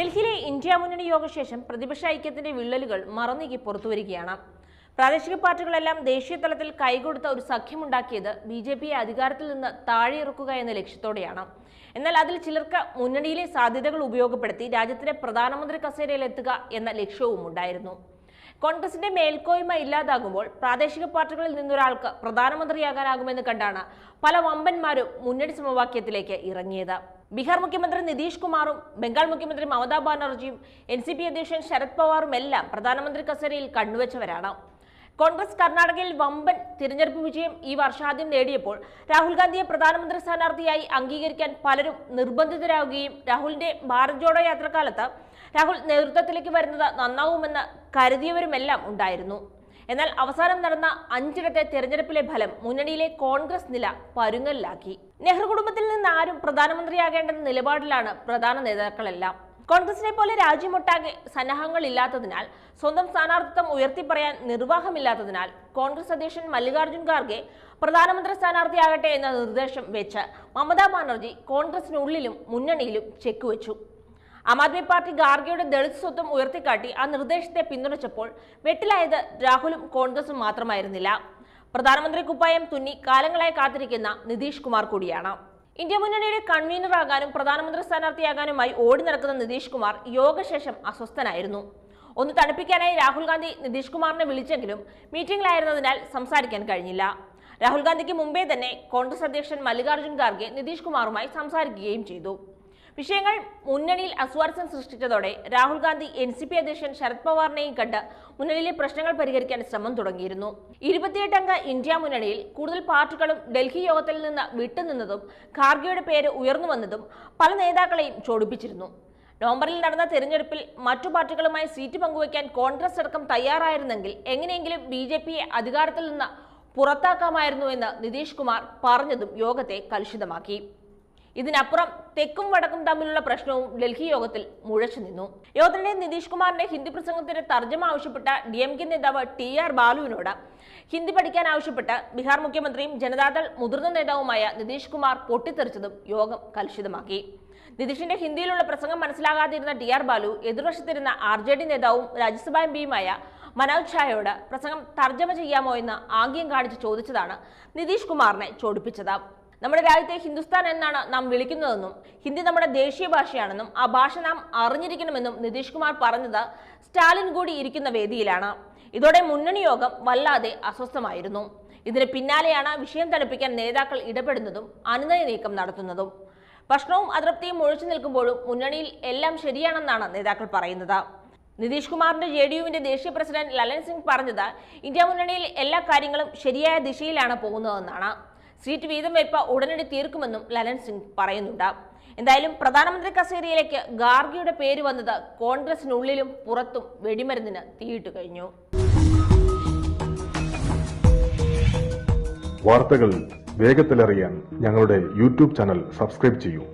India മുന്നണി യോഗശേഷം പ്രതിപക്ഷ ഐക്യത്തിന്റെ വിള്ളലുകൾ മറന്നീക്കി പുറത്തുവരികയാണ്. പ്രാദേശിക പാർട്ടികളെല്ലാം ദേശീയ തലത്തിൽ കൈകൊടുത്ത ഒരു സഖ്യമുണ്ടാക്കിയത് ബി ജെ പിയെ അധികാരത്തിൽ നിന്ന് താഴെയിറക്കുക എന്ന ലക്ഷ്യത്തോടെയാണ്. എന്നാൽ അതിൽ ചിലർക്ക് മുന്നണിയിലെ സാധ്യതകൾ ഉപയോഗപ്പെടുത്തി രാജ്യത്തിന്റെ പ്രധാനമന്ത്രി കസേരയിൽ എത്തുക എന്ന ലക്ഷ്യവും ഉണ്ടായിരുന്നു. കോൺഗ്രസിന്റെ മേൽക്കോയ്മ ഇല്ലാതാകുമ്പോൾ പ്രാദേശിക പാർട്ടികളിൽ നിന്നൊരാൾക്ക് പ്രധാനമന്ത്രിയാകാനാകുമെന്ന് കണ്ടാണ് പല വമ്പന്മാരും മുന്നണി സമവാക്യത്തിലേക്ക് ഇറങ്ങിയത്. ബീഹാർ മുഖ്യമന്ത്രി നിതീഷ് കുമാറും ബംഗാൾ മുഖ്യമന്ത്രി മമതാ ബാനർജിയും എൻ സി പി അധ്യക്ഷൻ ശരത് പവാറും എല്ലാം പ്രധാനമന്ത്രി കസേരയിൽ കണ്ണുവച്ചവരാണ്. കോൺഗ്രസ് കർണാടകയിൽ വമ്പൻ തിരഞ്ഞെടുപ്പ് വിജയം ഈ വർഷാദ്യം നേടിയപ്പോൾ രാഹുൽ ഗാന്ധിയെ പ്രധാനമന്ത്രി സ്ഥാനാർത്ഥിയായി അംഗീകരിക്കാൻ പലരും നിർബന്ധിതരാകുകയും രാഹുലിന്റെ ഭാരത് ജോഡോ യാത്രക്കാലത്ത് രാഹുൽ നേതൃത്വത്തിലേക്ക് വരുന്നത് നന്നാവുമെന്ന് കരുതിയവരുമെല്ലാം ഉണ്ടായിരുന്നു. എന്നാൽ അവസാനം നടന്ന അഞ്ചിടത്തെ തെരഞ്ഞെടുപ്പിലെ ഫലം മുന്നണിയിലെ കോൺഗ്രസ് നില പരുങ്ങലിലാക്കി. നെഹ്റു കുടുംബത്തിൽ നിന്ന് ആരും പ്രധാനമന്ത്രിയാകേണ്ടെന്ന നിലപാടിലാണ് പ്രധാന നേതാക്കളെല്ലാം. കോൺഗ്രസിനെ പോലെ രാജ്യമൊട്ടാകെ സന്നാഹങ്ങളില്ലാത്തതിനാൽ സ്വന്തം സ്ഥാനാർത്ഥിത്വം ഉയർത്തിപ്പറയാൻ നിർവാഹമില്ലാത്തതിനാൽ കോൺഗ്രസ് അധ്യക്ഷൻ മല്ലികാർജുൻ ഖാർഗെ പ്രധാനമന്ത്രി സ്ഥാനാർത്ഥിയാകട്ടെ എന്ന നിർദ്ദേശം വെച്ച് മമതാ ബാനർജി കോൺഗ്രസിനുള്ളിലും മുന്നണിയിലും ചെക്ക് വെച്ചു. ആം ആദ്മി പാർട്ടി ഗാർഗിയുടെ ദളിത് സ്വത്വം ഉയർത്തിക്കാട്ടി ആ നിർദ്ദേശത്തെ പിന്തുണച്ചപ്പോൾ വെട്ടിലായത് രാഹുലും കോൺഗ്രസും മാത്രമായിരുന്നില്ല. പ്രധാനമന്ത്രി കുപ്പായം തുന്നി കാലങ്ങളായി കാത്തിരിക്കുന്ന നിതീഷ് കുമാർ കൂടിയാണ്. ഇന്ത്യ മുന്നണിയുടെ കൺവീനറാകാനും പ്രധാനമന്ത്രി സ്ഥാനാർത്ഥിയാകാനുമായി ഓടി നടക്കുന്ന നിതീഷ് കുമാർ യോഗശേഷം അസ്വസ്ഥനായിരുന്നു. ഒന്ന് തണുപ്പിക്കാനായി രാഹുൽ ഗാന്ധി നിതീഷ് കുമാറിനെ വിളിച്ചെങ്കിലും മീറ്റിംഗിലായിരുന്നതിനാൽ സംസാരിക്കാൻ കഴിഞ്ഞില്ല. രാഹുൽ ഗാന്ധിക്ക് മുമ്പേ തന്നെ കോൺഗ്രസ് അധ്യക്ഷൻ മല്ലികാർജുൻ ഖാർഗെ നിതീഷ് കുമാറുമായി സംസാരിക്കുകയും ചെയ്തു. വിഷയങ്ങൾ മുന്നണിയിൽ അസ്വാരസ്യം സൃഷ്ടിച്ചതോടെ Rahul Gandhi N C P അധ്യക്ഷൻ ശരത് പവാറിനെയും കണ്ട് മുന്നണിയിലെ പ്രശ്നങ്ങൾ പരിഹരിക്കാൻ ശ്രമം തുടങ്ങിയിരുന്നു. ഇരുപത്തിയെട്ട് അംഗ ഇന്ത്യ മുന്നണിയിൽ കൂടുതൽ പാർട്ടികളും ഡൽഹി യോഗത്തിൽ നിന്ന് വിട്ടുനിന്നതും ഖാർഗെയുടെ പേര് ഉയർന്നു വന്നതും പല നേതാക്കളെയും ചോടിപ്പിച്ചിരുന്നു. നവംബറിൽ നടന്ന തെരഞ്ഞെടുപ്പിൽ മറ്റു പാർട്ടികളുമായി സീറ്റ് പങ്കുവയ്ക്കാൻ കോൺഗ്രസ് അടക്കം തയ്യാറായിരുന്നെങ്കിൽ എങ്ങനെയെങ്കിലും ബി ജെ പിയെ അധികാരത്തിൽ നിന്ന് പുറത്താക്കാമായിരുന്നുവെന്ന് നിതീഷ് കുമാർ പറഞ്ഞതും യോഗത്തെ കലുഷിതമാക്കി. ഇതിനപ്പുറം തെക്കും വടക്കും തമ്മിലുള്ള പ്രശ്നവും ഡൽഹി യോഗത്തിൽ മുഴച്ചു നിന്നു. യോഗത്തിനിടെ നിതീഷ് കുമാറിന്റെ ഹിന്ദി പ്രസംഗത്തിന്റെ തർജമ ആവശ്യപ്പെട്ട ഡി എം കെ നേതാവ് ടി ആർ ബാലുവിനോട് ഹിന്ദി പഠിക്കാൻ ആവശ്യപ്പെട്ട് ബീഹാർ മുഖ്യമന്ത്രിയും ജനതാദൾ മുതിർന്ന നേതാവുമായ നിതീഷ് കുമാർ പൊട്ടിത്തെറിച്ചതും യോഗം കലുഷിതമാക്കി. നിതീഷിന്റെ ഹിന്ദിയിലുള്ള പ്രസംഗം മനസ്സിലാകാതിരുന്ന ടി ആർ ബാലു എതിർവശത്തിരുന്ന ആർ ജെ ഡി നേതാവും രാജ്യസഭാ എം പിയുമായ മനോജ് ഝായോട് പ്രസംഗം തർജമ ചെയ്യാമോ എന്ന് ആംഗ്യം കാണിച്ച് ചോദിച്ചതാണ് നിതീഷ് കുമാറിനെ ചോടിപ്പിച്ചത് നമ്മുടെ രാജ്യത്തെ ഹിന്ദുസ്ഥാൻ എന്നാണ് നാം വിളിക്കുന്നതെന്നും ഹിന്ദി നമ്മുടെ ദേശീയ ഭാഷയാണെന്നും ആ ഭാഷ നാം അറിഞ്ഞിരിക്കണമെന്നും നിതീഷ് കുമാർ പറഞ്ഞത് സ്റ്റാലിൻ കൂടി ഇരിക്കുന്ന വേദിയിലാണ്. ഇതോടെ മുന്നണി യോഗം വല്ലാതെ അസ്വസ്ഥമായിരുന്നു. ഇതിന് പിന്നാലെയാണ് വിഷയം തണുപ്പിക്കാൻ നേതാക്കൾ ഇടപെടുന്നതും അനുനയ നീക്കം നടത്തുന്നതും. ഭക്ഷണവും അതൃപ്തിയും ഒഴിച്ചു നിൽക്കുമ്പോഴും മുന്നണിയിൽ എല്ലാം ശരിയാണെന്നാണ് നേതാക്കൾ പറയുന്നത്. നിതീഷ് കുമാറിന്റെ ജെ ഡി യുവിന്റെ ദേശീയ പ്രസിഡന്റ് ലലൻ സിംഗ് പറഞ്ഞത് ഇന്ത്യ മുന്നണിയിൽ എല്ലാ കാര്യങ്ങളും ശരിയായ ദിശയിലാണ് പോകുന്നതെന്നാണ്. സീറ്റ് വീതം വയ്പ ഉടനടി തീർക്കുമെന്നും ലലൻ സിംഗ് പറയുന്നുണ്ട്. എന്തായാലും പ്രധാനമന്ത്രി കസേരയിലേക്ക് ഗാർഗിയുടെ പേര് വന്നത് കോൺഗ്രസിനുള്ളിലും പുറത്തും വെടിമരുന്നിന് തീയിട്ട് കഴിഞ്ഞു. വാർത്തകൾ വേഗത്തിലറിയാൻ ഞങ്ങളുടെ യൂട്യൂബ് ചാനൽ സബ്സ്ക്രൈബ് ചെയ്യൂ.